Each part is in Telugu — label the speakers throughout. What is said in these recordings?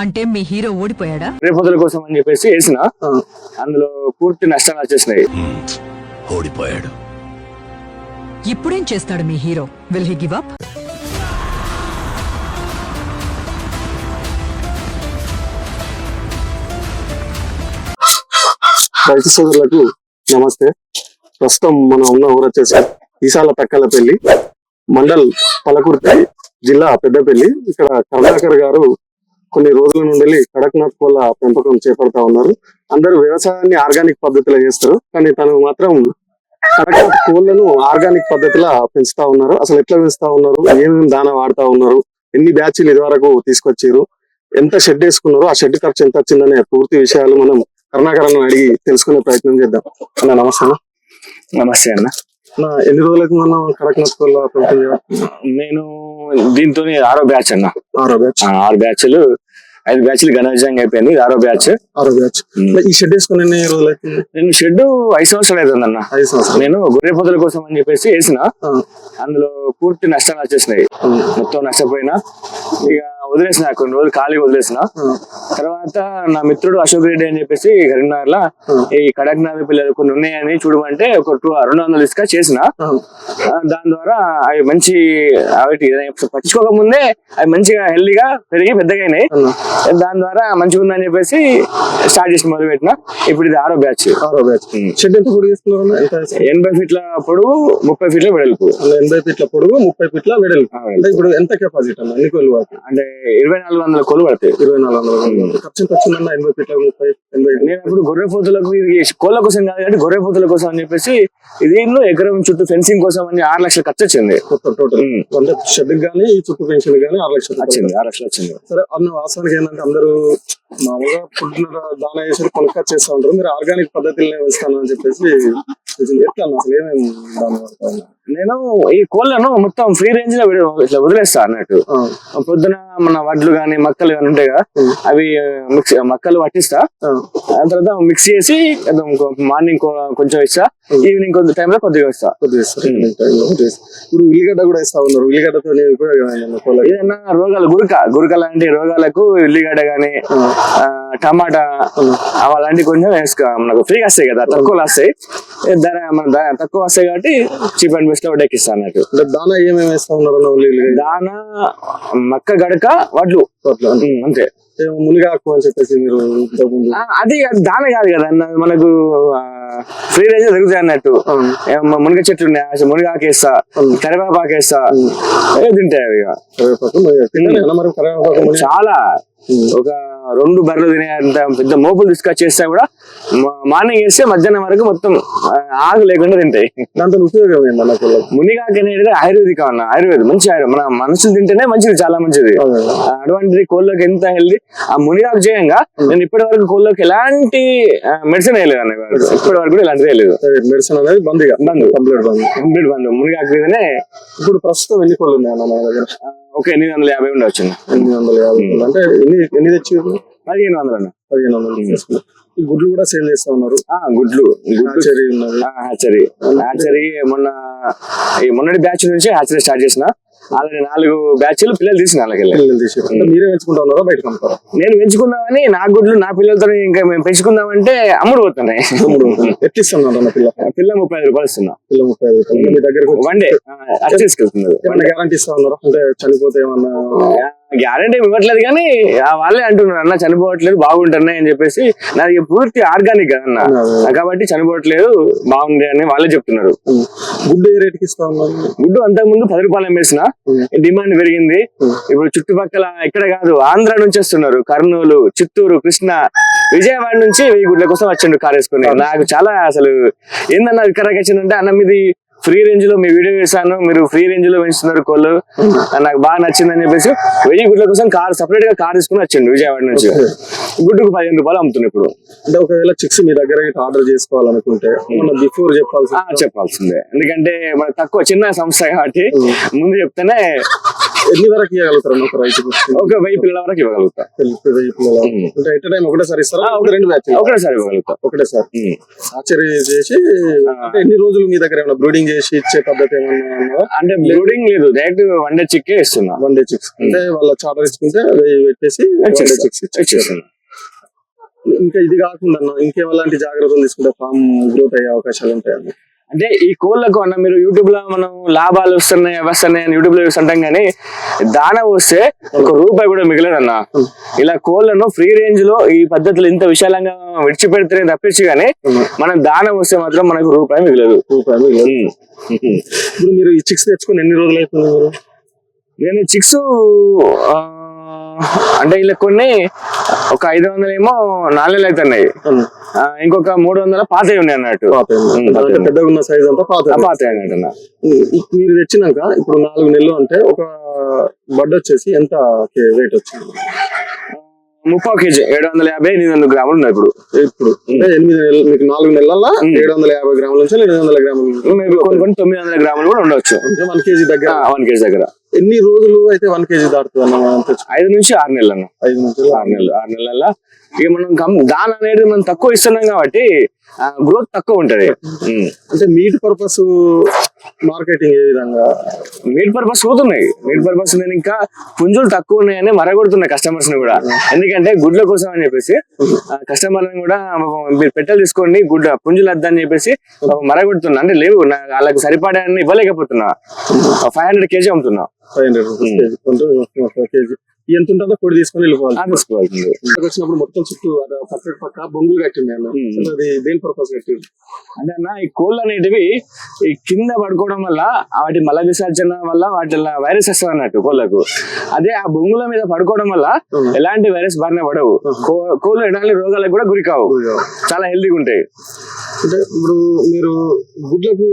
Speaker 1: అంటే మీ హీరో ఓడిపోయాడా?
Speaker 2: రేపొద్దుల కోసం అని చెప్పేసి వేసిన. అందులో పూర్తి నష్టాలు వచ్చేసినాయి.
Speaker 3: ఓడిపోయాడు.
Speaker 1: ఇప్పుడేం చేస్తాడు మీ hero? Will he give up
Speaker 4: రైతు సోదరులకు నమస్తే. ప్రస్తుతం మనం ఉన్న ఊరు వచ్చేసి ఈసాల తక్కలపల్లి మండల్ పలకుర్తి జిల్లా పెద్దపల్లి. ఇక్కడ కరుణాకర్ గారు కొన్ని రోజుల నుండి కడక్నాథ్ కోళ్ళ పెంపకం చేపడతా ఉన్నారు. అందరూ వ్యవసాయాన్ని ఆర్గానిక్ పద్ధతిలో చేస్తారు. కానీ తను మాత్రం కడక్నాథ్ కోళ్ళను ఆర్గానిక్ పద్ధతిలో పెంచుతా ఉన్నారు. అసలు ఎట్లా పెంచుతా ఉన్నారు? ఏమేమి దానా వాడుతా ఉన్నారు? ఎన్ని బ్యాచ్లు ఇదివరకు తీసుకొచ్చారు? ఎంత షెడ్ వేసుకున్నారో ఆ షెడ్ ఖర్చు ఎంత వచ్చిందనే పూర్తి విషయాలు మనం కరుణాకరణ అడిగి తెలుసుకునే ప్రయత్నం చేద్దాం. అన్న నమస్తే.
Speaker 2: నమస్తే అన్న.
Speaker 4: ఎన్ని రోజులకి మనం కడక్నాథ్ కోళ్ళ పెంపకం?
Speaker 2: నేను దీంతో ఆరో బ్యాచ్ అన్న.
Speaker 4: ఆరో బ్యాచ్.
Speaker 2: ఆరు బ్యాచ్లు. ఐదు బ్యాచ్లు ఘన విజయంగా అయిపోయింది ఆరో బ్యాచ్.
Speaker 4: ఆరో బ్యాచ్. ఈ షెడ్ వేసుకుని ఎన్ని రోజులకి?
Speaker 2: నేను షెడ్ ఐదు సంవత్సరాలు అవుతుందన్న
Speaker 4: ఐదు సంవత్సరాలు.
Speaker 2: నేను గొర్రె పొదల కోసం అని చెప్పేసి వేసిన. అందులో పూర్తి నష్టాలు వచ్చేసినాయి. మొత్తం నష్టపోయినా. ఇక వదిలేసిన కొన్ని రోజులు ఖాళీ వదిలేసిన. తర్వాత నా మిత్రుడు అశోక్ రెడ్డి అని చెప్పేసి కరీంనగర్లో ఈ కడక్నాథ్ పిల్లలు కొన్ని ఉన్నాయని చూడమంటే ఒక టూ రెండు వందలు ఇసుక చేసిన. దాని ద్వారా అవి మంచి అవి పట్టించుకోక ముందే అవి మంచిగా హెల్దీగా పెరిగి పెద్దగా అయినాయి. దాని ద్వారా మంచిగా ఉందని చెప్పేసి స్టార్ట్ చేసి మొదలు పెట్టిన ఇప్పుడు ఇది ఆరో బ్యాచ్.
Speaker 4: ఆరో బ్యాచ్. షెడ్ ఎంత పొడి వేసుకున్నారు అన్న? ఎంత వేసుకున్నారు?
Speaker 2: ఎనభై ఫీట్ల పొడవు ముప్పై ఫీట్ల వెడల్పు.
Speaker 4: ఎనభై ఫీట్ల పొడుగు ముప్పై ఫీట్ల వెడల్పు. అంటే ఇప్పుడు ఎంత కెపాసిటీ అన్న? ఎన్ని వాటి
Speaker 2: అంటే ఇరవై నాలుగు వందల కొలు పడతాయి.
Speaker 4: ఇరవై నాలుగు వందల ఖర్చు వచ్చిందన్న ఎనభై ఫీట్ల ముప్పై ఎనభై
Speaker 2: నేను అప్పుడు గొర్రె పోతులకు ఇది కోళ్ళ కోసం కాదు కానీ గొర్రె పోతుల కోసం అని చెప్పేసి ఇది ఎకరం చుట్టూ ఫెన్సింగ్ కోసం అని ఆరు లక్షలు ఖర్చు వచ్చింది.
Speaker 4: మొత్తం టోటల్ అంటే షెడ్ గానీ ఈ చుట్టూ పెన్షన్ గానీ ఆరు లక్షలు
Speaker 2: వచ్చింది ఆరు లక్షలు వచ్చింది.
Speaker 4: సరే అన్న వాస్తవానికి ఏంటంటే అందరూ మామూలుగా ఫుడ్ దానా చేసి కొనుక్కొచ్చి చేస్తా ఉంటారు. మీరు ఆర్గానిక్ పద్ధతిలో వేస్తాను అని చెప్పేసి ఎట్లా అసలు ఏమేమి దాని?
Speaker 2: నేను ఈ కోళ్ళను మొత్తం ఫ్రీ రేంజ్లో ఇట్లా వదిలేస్తా అన్నట్టు. పొద్దున మన వడ్లు గాని మక్కలు గాని ఉంటాయి కదా. అవి మిక్స్ మక్కలు పట్టిస్తా.
Speaker 4: ఆ,
Speaker 2: తర్వాత మిక్స్ చేసి మార్నింగ్ కొంచెం ఇస్తా ఈవినింగ్ కొంచెం టైంలో కొద్దిగా ఇస్తా.
Speaker 4: ఇప్పుడు ఉల్లిగడ్డ కూడా వేస్తా ఉన్నారు. ఉల్లిగడ్డతో?
Speaker 2: ఏదైనా రోగాలు గురక గురక లాంటి రోగాలకు ఉల్లిగడ్డ గాని టమాటా అవి అలాంటివి కొంచెం వేసుకో. మనకు ఫ్రీగా వస్తాయి కదా తక్కువలో వస్తాయి. ధర మన ధర తక్కువ వస్తాయి కాబట్టి చీప్ అండ్ బెస్ట్లో ఎక్కిస్తా అన్నట్టు.
Speaker 4: దానా ఏమేమి వేస్తా ఉన్నారు
Speaker 2: దాన మక్క గడక వడ్లు. అంతే.
Speaker 4: మునిగాకు అని చెప్పేసి మీరు
Speaker 2: అది దాన కాదు కదా మనకు ఫ్రీ రేంజ్ దొరుకుతాయి అన్నట్టు. మునగ చెట్లు ఉన్నాయి అసలు మునగాకు వేస్తా కరివేపాకు వేస్తా ఏ తింటాయి అవి? చాలా. ఒక రెండు బర్రెలు తినే అంత పెద్ద మోపులు తీసుకొచ్చేస్తే కూడా మార్నింగ్ వేస్తే మధ్యాహ్నం వరకు మొత్తం ఆ, ఆగు లేకుండా తింటాయి.
Speaker 4: దాంతో ఉపయోగం కోళ్ళకి
Speaker 2: మునిగాకు అనేది ఆయుర్వేదిక అన్న ఆయుర్వేదం. మంచి ఆయుర్వేదం. మన మనుషులు తింటేనే మంచిది చాలా మంచిది. అటువంటిది కోళ్ళకి ఎంత హెల్దీ ఆ మునిగాకు చేయంగా. నేను ఇప్పటి వరకు కోళ్ళకి ఎలాంటి మెడిసిన్ వేయలేదు అన్న ఇప్పటి వరకు కూడా ఇలాంటిది వేయలేదు.
Speaker 4: మెడిసిన్ అనేది బంద్
Speaker 2: బంద్.
Speaker 4: కంప్లీట్ బంద్.
Speaker 2: కంప్లీట్ బంద్. మునిగాకు మీదనే
Speaker 4: ఇప్పుడు ప్రస్తుతం ఎన్ని కోళ్ళు ఉన్నాయి అన్న మన దగ్గర?
Speaker 2: ఒక ఎనిమిది వందల యాభై ఉండవచ్చు
Speaker 4: ఎనిమిది వందల యాభై. అంటే ఎన్ని ఎన్ని తెచ్చి
Speaker 2: పదిహేను వందలు అన్న
Speaker 4: పదిహేను వందలు. ఈ గుడ్లు కూడా సేల్ చేస్తా ఉన్నారు.
Speaker 2: ఆ, గుడ్లు గుడ్లు.
Speaker 4: చెరీ ఉన్నది.
Speaker 2: హ్యాచరీ. హ్యాచరీ మొన్న ఈ మొన్నటి బ్యాచ్ నుంచి హ్యాచరీ స్టార్ట్ చేసిన. ఆల్రెడీ నాలుగు బ్యాచ్లు పిల్లలు తీసిన
Speaker 4: మీరే పెంచుకుంటా ఉన్నారా బయట అమ్ముతారా
Speaker 2: నేను పెంచుకుందామని నా గుడ్లు నా పిల్లలతో ఇంకా మేము పెంచుకుందామంటే అమ్ముడు పోతున్నాయి.
Speaker 4: ఎట్లా ఇస్తున్నారు అన్న పిల్ల?
Speaker 2: పిల్ల ముప్పై ఐదు రూపాయలు ఇస్తున్నా.
Speaker 4: పిల్ల ముప్పై ఐదు రూపాయలు. మీ దగ్గరకు
Speaker 2: వన్ డే తీసుకెళ్తున్నారు
Speaker 4: గ్యారంటీ ఇస్తా ఉన్నారా? అంటే చనిపోతే ఏమన్నా
Speaker 2: గ్యారంటీ ఇవ్వట్లేదు కానీ ఆ వాళ్ళే అంటున్నారు అన్న చనిపోవట్లేదు బాగుంటున్నాయి అని చెప్పేసి. నాది పూర్తి ఆర్గానిక్ కదన్న కాబట్టి చనిపోవట్లేదు బాగుంది అని వాళ్ళే చెప్తున్నారు.
Speaker 4: గుడ్డు ఏ రేటుకి ఇస్తా
Speaker 2: గుడ్డు అంతకు ముందు పది రూపాయలు అమ్మేసిన. డిమాండ్ పెరిగింది. ఇప్పుడు చుట్టుపక్కల ఇక్కడ కాదు ఆంధ్ర నుంచి వస్తున్నారు. కర్నూలు చిత్తూరు కృష్ణ విజయవాడ నుంచి వెయ్యి గుడ్ల కోసం వచ్చిండు కార్ వేసుకుని. నాకు చాలా అసలు ఏందన్నా వికరాకి వచ్చిందంటే అన్న మీది ఫ్రీ రేంజ్లో మీ వీడియో చేశాను మీరు ఫ్రీ రేంజ్లో పెంచుతున్నారు కోళ్ళు. నాకు బాగా నచ్చిందని చెప్పేసి వెయ్యి గుడ్ల కోసం కార్ సపరేట్గా కార్ తీసుకుని వచ్చిండు విజయవాడ నుంచి. గుడ్డుకు పదిహేను రూపాయలు అమ్ముతుంది ఇప్పుడు.
Speaker 4: అంటే ఒకవేళ చిక్స్ మీ దగ్గర ఆర్డర్ చేసుకోవాలనుకుంటే బిఫోర్ చెప్పాల్సి
Speaker 2: ఆ, చెప్పాల్సిందే. ఎందుకంటే మన తక్కువ చిన్న సంస్థ కాబట్టి ముందు చెప్తేనే
Speaker 4: ఎన్ని వరకు ఇవ్వగలుగుతారు ఒక రైతుకు?
Speaker 2: ఒక వెయ్యి పిల్లల వరకు ఇవ్వగలుగుతా.
Speaker 4: వెయ్యి పిల్లలు. అంటే ఎట్ టైం ఒకటేసారి ఇస్తారా? ఒక రెండు బ్యాచ్
Speaker 2: ఒకటేసారి ఇవ్వగలుగుతా.
Speaker 4: ఒకటేసారి. ఆశ్చర్య చేసి ఎన్ని రోజులు మీ దగ్గర ఏమైనా బ్రూడింగ్ చేసి ఇచ్చే పద్ధతి ఏమన్నా
Speaker 2: అంటే బ్రూడింగ్ లేదు డైరెక్ట్ వన్ డే చిక్కే ఇస్తున్నా.
Speaker 4: One day chicks. అంటే వాళ్ళ చార్టర్ ఇచ్చుకుంటే వెయ్యి పెట్టేసి చిక్స్
Speaker 2: ఇచ్చేస్తున్నా.
Speaker 4: ఇంకా ఇది కాకుండా ఇంకేలాంటి జాగ్రత్తలు తీసుకుంటే ఫామ్ గ్రోత్ అయ్యే అవకాశాలు ఉంటాయన్న
Speaker 2: అంటే ఈ కోళ్ళకు అన్న మీరు యూట్యూబ్లో మనం లాభాలు వస్తున్నాయి వస్తున్నాయి అని యూట్యూబ్లో చూస్తుంటాం కానీ దాన వస్తే ఒక రూపాయి కూడా మిగలదు అన్న ఇలా కోళ్ళను ఫ్రీ రేంజ్లో ఈ పద్ధతులు ఇంత విశాలంగా విడిచిపెడితేనే తప్పించి కానీ మనం దాన వస్తే మాత్రం మనకు రూపాయి మిగలదు. ఉమ్.
Speaker 4: ఇప్పుడు మీరు ఈ చిక్స్ తెచ్చుకొని ఎన్ని రోజులు అవుతుంది మీరు
Speaker 2: నేను చిక్స్ అంటే ఇలా కొన్ని ఒక ఐదు వందలు ఏమో నాలుగు అవుతున్నాయి. ఇంకొక మూడు వందల పాతవి ఉన్నాయి అన్నట్టు.
Speaker 4: పాత
Speaker 2: పాత
Speaker 4: పెద్దగా ఉన్న సైజ్ అంతా పాత
Speaker 2: ఆ, పాతవి అన్నట్టు అన్న.
Speaker 4: మీరు తెచ్చినాక ఇప్పుడు నాలుగు నెలలు అంటే ఒక బడ్ వచ్చేసి ఎంత వెయిట్ వచ్చింది?
Speaker 2: ముప్పై కేజీ ఏడు వందల యాభై ఎనిమిది వందల గ్రాములు ఉన్నాయి ఇప్పుడు.
Speaker 4: ఇప్పుడు. అంటే ఎనిమిది నెలలు మీకు నాలుగు నెలల ఏడు వందల యాభై గ్రాముల నుంచి ఎనిమిది వందల గ్రాముల
Speaker 2: మేబీ కొన్ని కొన్ని తొమ్మిది వందల గ్రాములు కూడా ఉండొచ్చు.
Speaker 4: అంటే వన్ కేజీ దగ్గర.
Speaker 2: వన్ కేజీ దగ్గర.
Speaker 4: ఎన్ని రోజులు అయితే వన్ కేజీ దాటుతుంది అన్న
Speaker 2: ఐదు నుంచి ఆరు నెలలు అన్న
Speaker 4: ఐదు నుంచి
Speaker 2: ఆరు నెలలు ఆరు నెలల. ఇక మనం దాని అనేది మనం తక్కువ ఇస్తున్నాం కాబట్టి గ్రోత్ తక్కువ ఉంటది.
Speaker 4: అంటే మీట్ పర్పస్ మార్కెటింగ్ ఏ విధంగా?
Speaker 2: మీట్ పర్పస్ పోతున్నాయి. మీట్ పర్పస్ నేను ఇంకా పుంజులు తక్కువ ఉన్నాయని మరగొడుతున్నాయి కస్టమర్స్ని కూడా. ఎందుకంటే గుడ్ల కోసం అని చెప్పేసి కస్టమర్ కూడా మీరు పెట్టెలు తీసుకోండి గుడ్డ పుంజులు వద్దని చెప్పేసి మరగొడుతున్నా. అంటే లేవు వాళ్ళకి సరిపడా సరిపోతున్నా ఫైవ్ హండ్రెడ్ కేజీ అమ్ముతున్నా.
Speaker 4: Five hundred KG. ఎంత ఉంటుందో పొడి తీసుకొని వెళ్ళిపోవాలి.
Speaker 2: తీసుకోవాల్సింది
Speaker 4: వచ్చినప్పుడు మొత్తం చుట్టూ పక్క పక్క బొంగులు కట్టింది అన్న అది దేని పర్పస్ కట్టింది
Speaker 2: అంటే అన్న ఈ కోళ్ళు అనేటివి ఈ కింద పడుకోవడం వల్ల వాటి మల విసర్జన వల్ల వాటి వైరస్ వస్తుంది అన్నట్టు కోళ్ళకు. అదే ఆ బొంగుల మీద పడుకోవడం వల్ల. ఎలాంటి వైరస్ బారిన పడవు. కోళ్ళు ఎలాంటి రోగాలకు కూడా గురి కావు. చాలా హెల్తీగా ఉంటాయి.
Speaker 4: అంటే ఇప్పుడు మీరు గుడ్లకు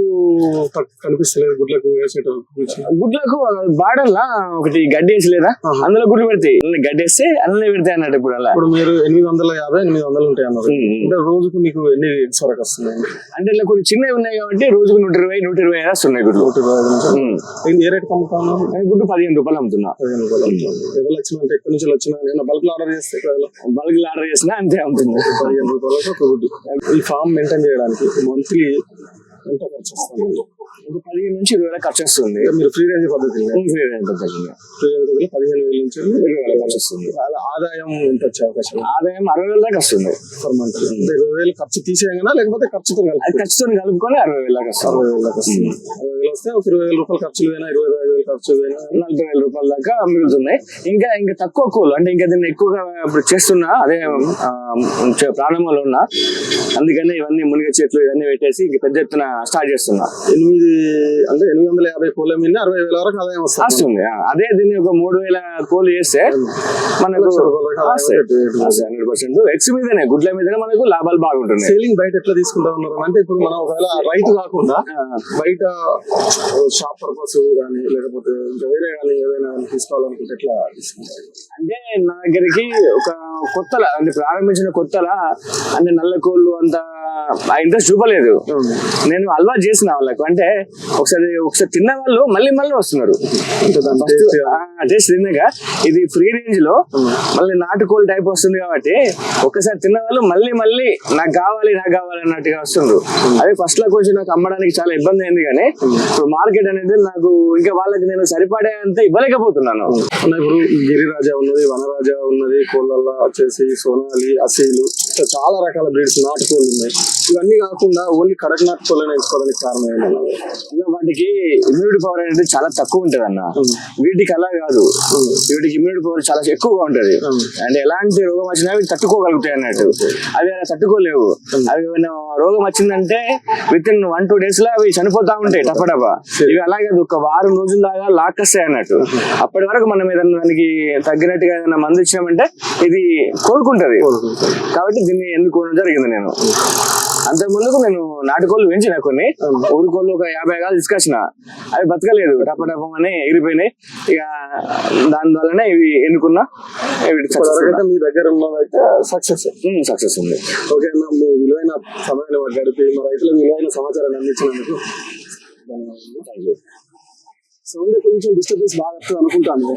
Speaker 4: కనిపిస్తలేదు గుడ్లకు వేసేటప్పుడు
Speaker 2: గుడ్లకు బాడల్లా ఒకటి గడ్డి వేసి లేదా?
Speaker 4: ఆహా.
Speaker 2: అందులో గుడ్లు పెడతాయి. గడ్డి వేస్తే అందులో పెడతాయి అన్నట్టు ఇప్పుడు అలా.
Speaker 4: ఇప్పుడు మీరు ఎనిమిది వందల యాభై ఎనిమిది వందలు ఉంటాయి అన్నారు. అంటే రోజుకు మీకు ఎన్ని ఎగ్స్ వరకు వస్తున్నాయి?
Speaker 2: అంటే ఇలా కొన్ని చిన్నవి ఉన్నాయి కాబట్టి రోజుకు నూట ఇరవై నూట ఇరవై ఐదు వస్తున్నాయి గుడ్లు.
Speaker 4: నూట ఇరవై ఐదు ఏ రేట్ అమ్ముతా ఉన్నారు
Speaker 2: నేను గుడ్డు పదిహేను రూపాయలు అమ్ముతున్నా.
Speaker 4: పదిహేను రూపాయలు. ఎవరు వచ్చినా అంటే ఎక్కడి నుంచి వచ్చినా నేను బల్క్ ఆర్డర్ చేస్తే
Speaker 2: బల్క్ ఆర్డర్ చేసినా అంతే అమ్ముతుంది
Speaker 4: పదిహేను రూపాయలకు ఒక గుడ్డు. ఈ ఫామ్ మెయింటైన్ చేయడానికి మంత్లీ ఎంత ఖర్చు వస్తుంది?
Speaker 2: ఒక పదిహేను నుంచి ఇరవై వేల ఖర్చు వస్తుంది.
Speaker 4: మీరు ఫ్రీ రేంజ్ పద్ధతి
Speaker 2: ఫ్రీ రేంజ్ పద్ధతిలో.
Speaker 4: ఫ్రీ రేంజ్ పద్ధతిలో పదిహేను వేల నుంచి
Speaker 2: ఇరవై వేల ఖర్చు వస్తుంది.
Speaker 4: వాళ్ళ ఆదాయం ఎంత వచ్చే అవకాశం?
Speaker 2: ఆదాయం అరవై వేల దాకా వస్తుంది.
Speaker 4: పర్ మంత్ ఇరవై వేలు ఖర్చు తీసేయగనా లేకపోతే ఖర్చుతో కలిపి?
Speaker 2: ఖర్చుతో కలుపుకొని అరవై వేల దాకా వస్తుంది.
Speaker 4: అరవై వేల దాకా వస్తుంది. అరవై వేలు వస్తే ఒక ఇరవై వేల రూపాయలు ఖర్చులు అయినా ఇరవై ఐదు వేలు ఖర్చు అయినా
Speaker 2: నలభై వేల రూపాయల దాకా మిగులుతున్నాయి. ఇంకా ఇంకా తక్కువ కోళ్ళు అంటే ఇంకా దీన్ని ఎక్కువగా ఇప్పుడు చేస్తున్నా అదే ప్రారంభంలో ఉన్నా. అందుకని ఇవన్నీ మునిగ చెట్లు ఇవన్నీ పెట్టేసి ఇంక పెద్ద ఎత్తున స్టార్ట్ చేస్తున్నా.
Speaker 4: ఎనిమిది అంటే ఎనిమిది వందల యాభై కోళ్ళ మీద అరవై వేల వరకు ఆదాయం వస్తుంది.
Speaker 2: అదే దీన్ని ఒక మూడు వేల కోళ్ళు చేస్తే మనకు హండ్రెడ్ పర్సెంట్. ఎక్స్ మీదనే గుడ్ల మీదనే మనకు లాభాలు బాగుంటున్నాయి
Speaker 4: సేలింగ్ బయట ఎట్లా తీసుకుంటా ఉన్నారు? అంటే ఇప్పుడు మనం ఒకవేళ రైతు కాకుండా బయట షాప్ పర్పస్ కానీ లేకపోతే ఇంకా వేరే కానీ ఏదైనా తీసుకోవాలనుకుంటే ఎట్లా తీసుకుంటారు?
Speaker 2: అంటే నా దగ్గరికి ఒక కొత్తల అంటే ప్రారంభించిన కొత్తలా అంటే నల్ల కోళ్ళు అంత ఆ ఇంట్రెస్ట్ చూపలేదు. నేను అలవాటు చేసిన వాళ్ళకు అంటే ఒకసారి ఒకసారి తిన్న వాళ్ళు మళ్ళీ మళ్ళీ వస్తున్నారు. టేస్ట్ తిన్నాక ఇది ఫ్రీ రేంజ్లో మళ్ళీ నాటుకోళ్ళు టైప్ వస్తుంది కాబట్టి ఒకసారి తిన్న వాళ్ళు మళ్ళీ మళ్ళీ నాకు కావాలి నాకు కావాలి అన్నట్టుగా వస్తుండ్రు. అదే ఫస్ట్లో కొంచెం నాకు అమ్మడానికి చాలా ఇబ్బంది అయింది కానీ ఇప్పుడు మార్కెట్ అనేది నాకు ఇంకా వాళ్ళకి నేను సరిపడే అంత ఇవ్వలేకపోతున్నాను.
Speaker 4: ఇప్పుడు గిరిరాజా ఉన్నది వనరాజా ఉన్నది కోళ్ళల్లో వచ్చేసి సోనాలి అసీలు చాలా రకాల బ్రీడ్స్ నాటుకోళ్ళు ఉన్నాయి. ఇవన్నీ కాకుండా ఓన్లీ కడక్ నాటుకోళ్ళని ఎంచుకోవడానికి కారణం ఏమన్నా
Speaker 2: ఇంకా వాటికి ఇమ్యూనిటీ పవర్ అనేది చాలా తక్కువ ఉంటది అన్న. వీటికి అలా కాదు. వీటికి ఇమ్యూనిటీ పవర్ చాలా ఎక్కువగా ఉంటది. అంటే ఎలాంటి రోగం వచ్చినా అవి తట్టుకోగలుగుతాయి అన్నట్టు. అవి అలా తట్టుకోలేవు. అవి ఏమైనా రోగం వచ్చిందంటే విత్ ఇన్ వన్ టూ డేస్లో అవి చనిపోతా ఉంటాయి టపటప ఇవి అలాగే ఒక వారం రోజుల దాకా లాక్కస్తాయి అన్నట్టు. అప్పటి వరకు మనం ఏదైనా దానికి తగ్గినట్టుగా ఏదైనా మందు ఇచ్చినామంటే ఇది కోలుకుంటది. కాబట్టి దీన్ని ఎన్నుకోవడం జరిగింది నేను. అంతకు ముందుకు నేను నాటుకోళ్ళు పెంచిన కొన్ని. ఊరి కోళ్ళు ఒక యాభై కాలు తీసుకొచ్చిన. అవి బతకలేదు. టపటపం అని ఎగిరిపోయినాయి ఇక దాని వల్లనే ఇవి ఎన్నుకున్నా
Speaker 4: మీ దగ్గర ఉన్నదైతే సక్సెస్
Speaker 2: సక్సెస్ ఉంది.
Speaker 4: ఓకే అన్న మీ విలువైన సమయాన్ని గడిపి మా రైతులకు విలువైన సమాచారాన్ని అందించినందుకు ధన్యవాదాలు. సౌండ్ కొంచెం డిస్టర్బెన్స్ బాగా వస్తుంది అనుకుంటాను